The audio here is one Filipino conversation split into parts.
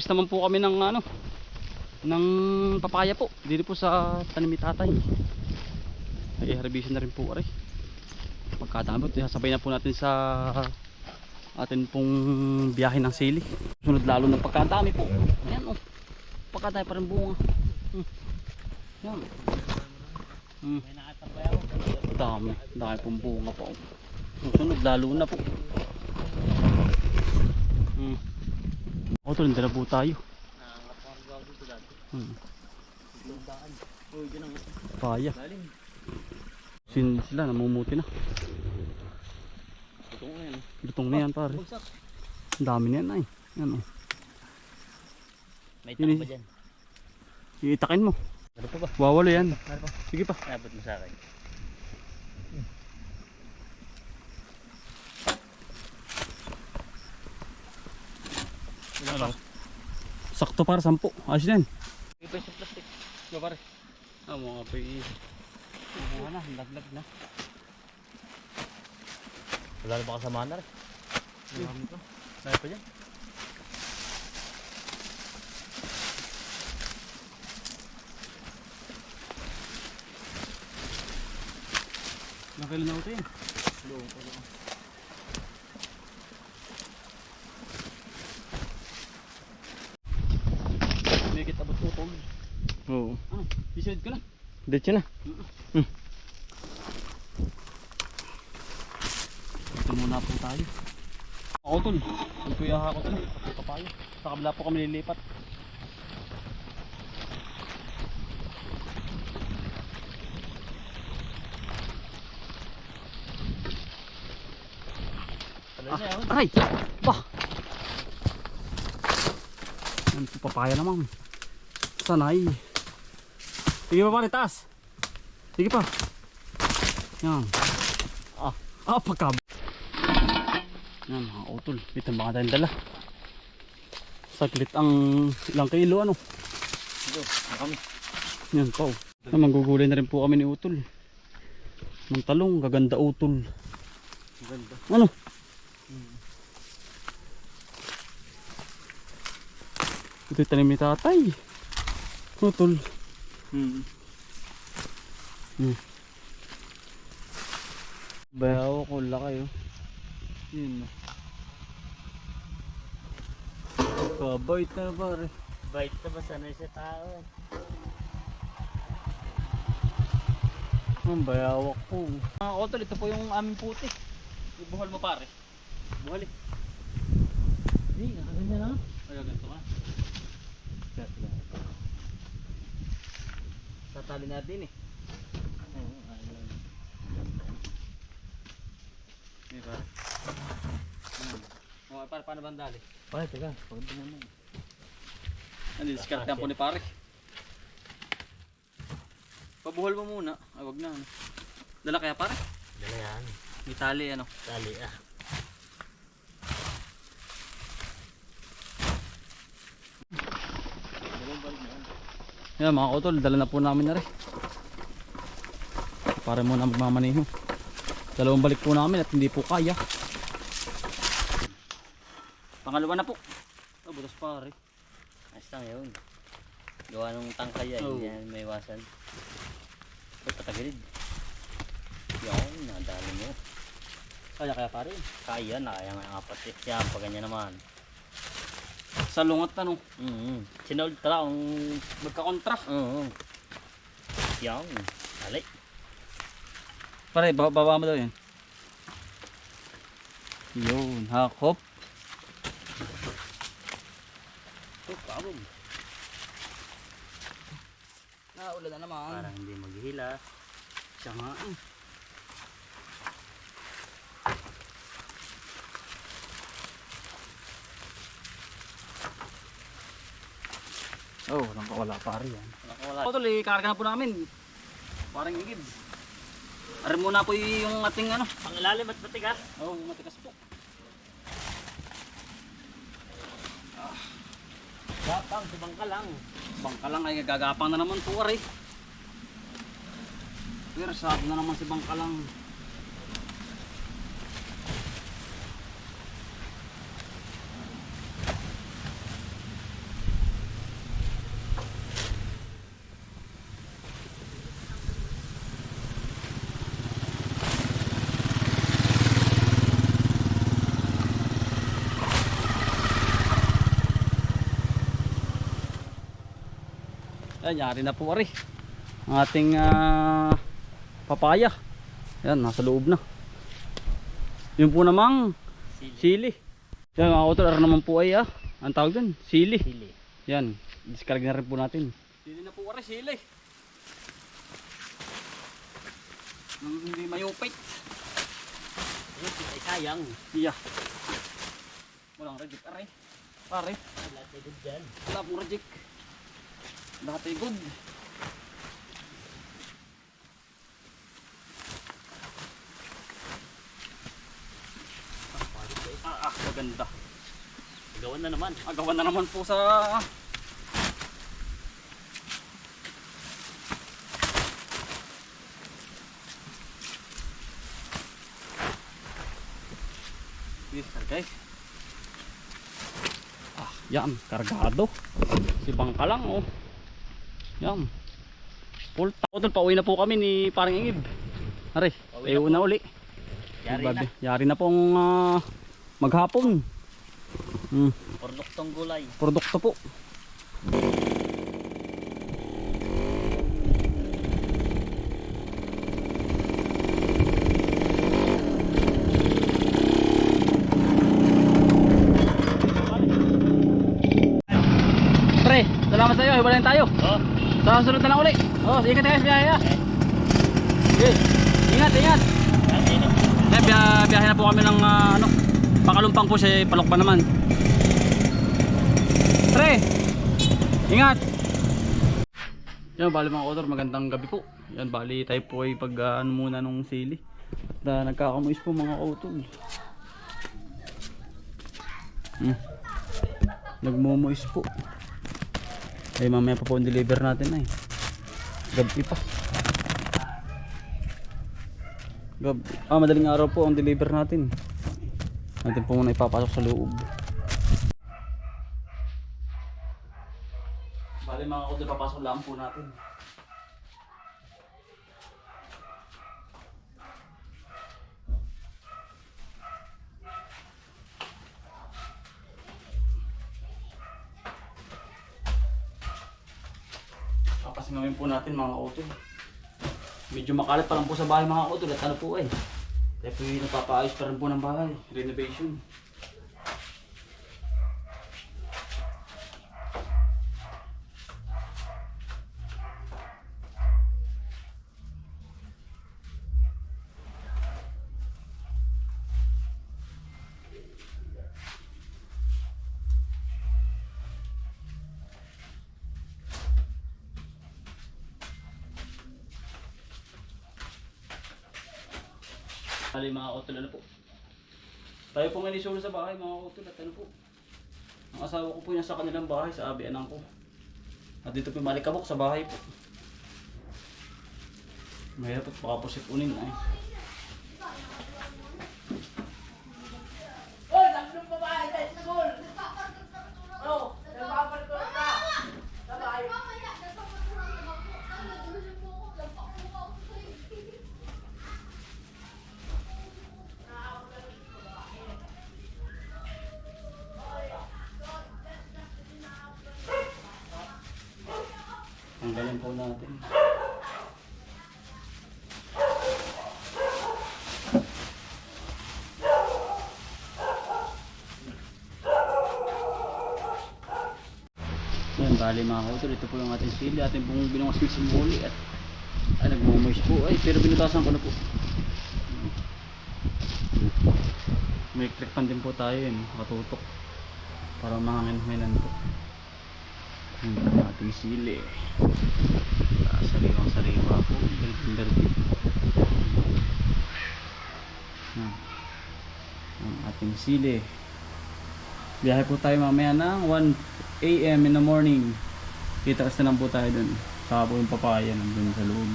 harvest naman po kami ng ano ng papaya po. Dito po sa tanim ni tatay. Ay, harvestin na rin po aray. Pagkadami po, sasabay na po natin sa atin pong biyahe ng sili. Sunod lalo ng pagkadami po. Ayan oh. Pagkadami pa rin bunga. Hmm. Yan. Hmm. Dami. Dami pong bunga po. Sunod lalo na po. Hmm. O, ito, nandala po tayo. Nangangat ako ang gawa dito dati. Hmm. Uy, dyan ang Paya. galing. Sin sila, namumuti na. Ito nga yan. Lutong na yan, pare. Bagsak. Ang dami na yan, ay. Yan, oh. May takpa eh. dyan. Iitakin mo. Ano pa ba? Wawalo yan. Ano pa? Sige pa. Abot mo sa akin. Ano? Sakto para sampu. Ayos na yan. Iba sa plastic. Go, pare. Ah, mga pa Ano na, laglag na. Wala na baka sa manar. Marami pa. Dahil pa dyan. Nakailan na ito yan. May kita ba't utol? Oo. Ah, isunod ka na. Dito na. Ito muna po tayo. Ako tol. Ang kuya ako tol. Papayo. Sa kabila po kami lilipat. Yun. Aray! Bah! Yan po papaya naman. Sanay. Sige pa pare, taas. Sige pa. Yan. Ah, ah pagka. Yan mga utol. Ito ang mga dala. Saglit ang ilang kilo ano. Ito. Kami. Yan po. Na manggugulay na rin po kami ni utol. Ng talong, gaganda utol. Ganda. Ano? Ito yung tanim ni tatay. Utol. Hmm. Hmm. Bayaw ko laki oh. Yun. Kabait na pare. Bait na ba sanay sa tao eh. Ang bayawak po. Mga utol, ito po yung aming puti. Ibuhol mo pare. Buhol eh. Hindi, nakaganyan na. Ay, ganito ka na. Tatali natin eh. Oo, ayun. May pare. Hmm. Oh, pare, paano ba dali? Pare, teka. Pagod mo na. Ano, discard po ni pare. Pabuhol mo muna. Ay, wag na. Ano. Dala kaya pare? Dala yan. May tali ano. Tali ah. Yan mga utol, dala na po namin na rin. Para muna magmamaneho. Dalawang balik po namin at hindi po kaya. Pangalawa na po. Oh, butas pare. Ayos lang yun. Gawa nung tangkay yan. Oo. Yan, may iwasan. Ito, patagilid. Yan, nadali mo. Kaya kaya. Kaya na, kaya nga apat. Yan, pag ganyan naman. Sa lungat na no. Mm-hmm. Sinold tala kung... Magkakontra. Oo. Yan, dali. Pare, baba, baba mo daw yan. Yun, hakop. Ito, kabog. Naulan na naman. Parang hindi maghihila. Siya nga. eh. Oh, walang kawala pare yan. Ito tuloy, karga na po namin. Parang igib. Aram muna po yung ating ano. Pangilalim at matigas. Oh, matikas po. Gapang, subang ka lang. Bangka lang ay gagapang na naman po aray. Pero sad na naman si Bangka lang. Yan, yari na po ari. Ang ating ah, papaya. Yan, nasa loob na. Yun po namang sili. Yan mga ara naman po ay ah. Ang tawag dun, sili. Sili. Yan, discard na rin po natin. Sili na po ari, sili. Nang hindi mayupit. Ayun, ay sayang. Iya. Walang reject aray. Pare, Wala tayo dyan. wala pong reject. Ay good. Ah, ah, maganda. Gawan na naman. Agawan na naman po sa guys. Ah, yan, kargado. Si Bangka lang, oh. Yan. Full total, pauwi na po kami ni parang Ingib. Are, Pauwi na tayo na uli. Yari na. Babi- Yari na pong ah, maghapon. Hmm. Produktong gulay. Produkto po. Pre, salamat sa iyo. Hiwalayin tayo. Oh, Sa sunod na lang uli. Oh, ingat biyahe ha. Okay. Ingat, ingat. Eh, biya, biyahe na po kami ng ah, ano, pakalumpang po si Palokpa naman. Pre, ingat. Yan, bali mga author, magandang gabi po. Yan, bali tayo po ay pag ah, ano muna nung sili. At ah, nagkakamuis po mga author. Hmm. Nagmumuis po. Ay mamaya pa po ang deliver natin na eh. Gabi pa. Gab ah, madaling araw po ang deliver natin. Natin po muna ipapasok sa loob. Bali mga kudo, papasok lang po natin. Papasingawin po natin mga kudo. Medyo makalat pa lang po sa bahay mga kudo. At ano po eh. Kaya po yung napapaayos pa rin po ng bahay. Renovation. Bali mga utol ano po. Tayo po ngayon isulo sa bahay mga utol at ano po. Ang asawa ko po niya sa kanilang bahay sa abi anang ko. At dito po malikabok sa bahay po. Mahirap po baka po sipunin ay. Ang po natin. Yan, bali mga kautol, ito po yung ating sili, ating pong binungas ng simuli at ay nagmumoist po, ay pero binutasan ko na po. May electric fan din po tayo yun, makatutok para mahangin-hanginan po. Yan ang ating sili. Ah, sariwang sariwa po, galpin Yan. Ang ating sili. Biyahe po tayo mamaya ng 1 a.m. in the morning. Kita kasi na lang po tayo dun. Saka po yung papaya nandun sa loob.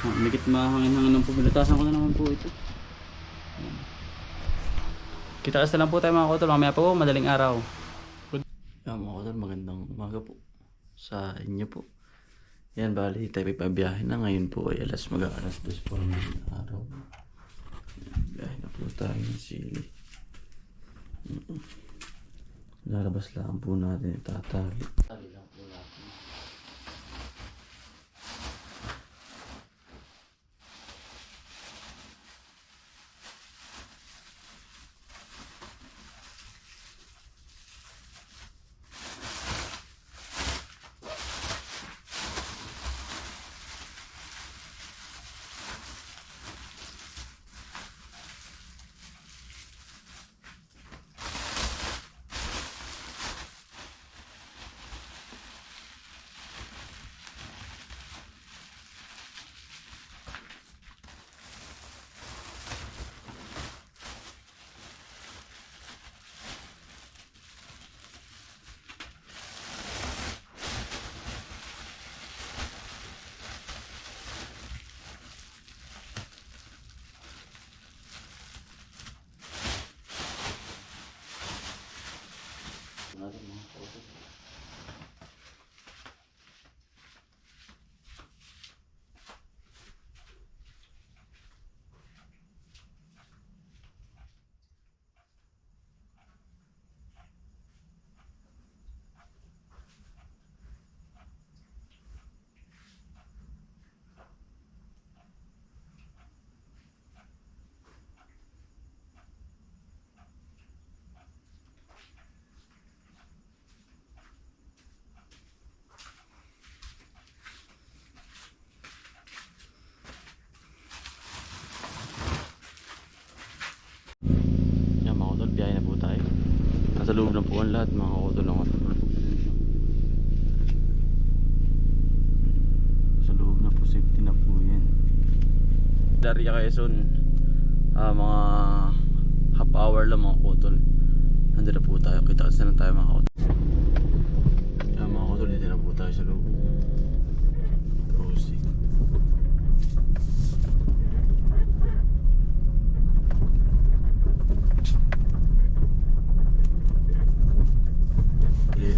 Ah, Mikit mahangin-hangin ng po. Binutasan ko na naman po ito. Kita kasi na lang po tayo mga kotol. Mamaya po, madaling araw. Yan mga kotol, magandang umaga po sa inyo po. Yan, bali tayo pabiyahe na. Ngayon po ay alas mag-aalas dos po ng araw. Biyahe na po tayo ng sili. Lalabas lang po natin itatali. Tali lang po natin. Loob na po ang lahat mga utol. Sa loob na po, safety na po yan. Daria Quezon, ah, mga half hour lang mga utol. Nandun na po tayo, kita-kita na lang tayo mga utol. Yan mga utol, dito na po tayo sa loob. Proceed.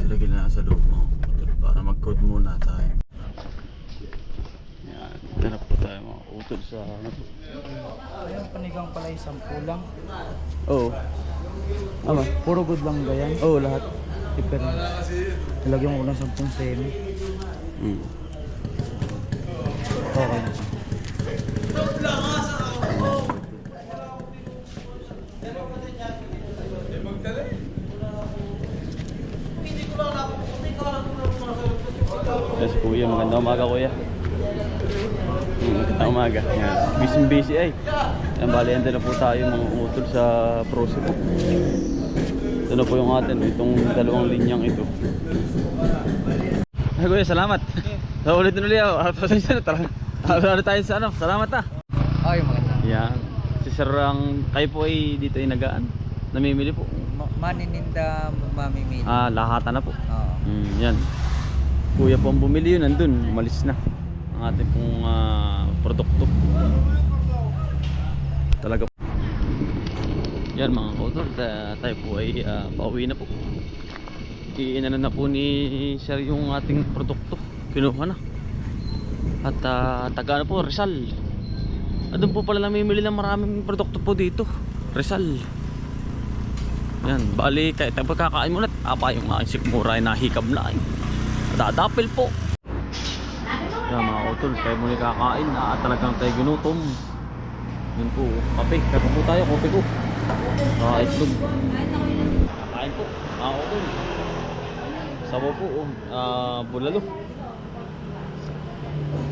Ilagay na sa loob mo para mag-code muna tayo. Yan, dito na po tayo mga utol sa ano po. Ayun, panigang pala isang kulang. Oo. Ama? Puro good lang ba yan? Oo, lahat. Pero, nilagyan ko ng 10 semi. Mm. Okay na. Yes, kuya. Magandang umaga, kuya. Mm, Magandang umaga. Yan. Busy busy ay. Yan, bali, andun na po tayo mga utol sa Prosi po. Ito na po yung atin, itong dalawang linyang ito. Ay, kuya, salamat. Sa ulit ulit ako. Ah, Pasensya na, tara. Ano tayo sa ano? Salamat ah. Ay, maganda. Yan. Si Sir ang kayo po ay dito ay nagaan. Namimili po. Manininda mamimili. Ah, lahatan na po. Oo. Mm, yan. Kuya po ang bumili yun, nandun, umalis na. Ang ating pong ah, produkto. Talaga. Yan mga kautor, ta- tayo po ay ah, pauwi na po. Iinan na po ni Sir yung ating produkto. Kinuha na. At uh, taga ano po, Rizal. Ah, doon po pala namimili ng maraming produkto po dito. Rizal. Yan, bali kahit ang pagkakain mo na, apa yung aking sikmura ay nahikab na ay. Dadapil po. Yan mga utol, tayo muli kakain, na talagang tayo ginutom. Yun po, kape, kape po tayo, kape ko. Ah, itlog. Kakain po, mga utol. Sabaw po, oh, ah, bulalo.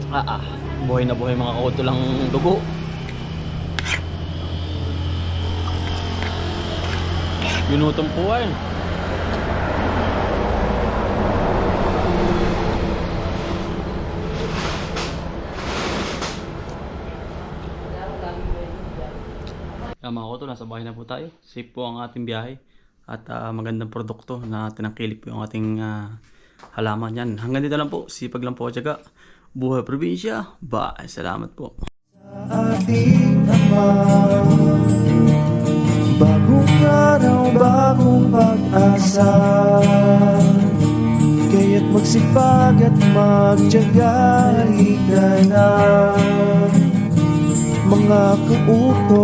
Ah, ah, buhay na buhay mga utol ang dugo. Ginutom po ay. Kaya mga koto, nasa bahay na po tayo. Safe po ang ating biyahe. At ah, magandang produkto na tinangkilik po yung ating ah, halaman yan. Hanggang dito lang po. Sipag lang po at syaga. Buhay probinsya. Bye. Salamat po. ating Ama Bagong araw, bagong pag-asa Kaya't magsipag at magtyaga Halika na Mga kauwi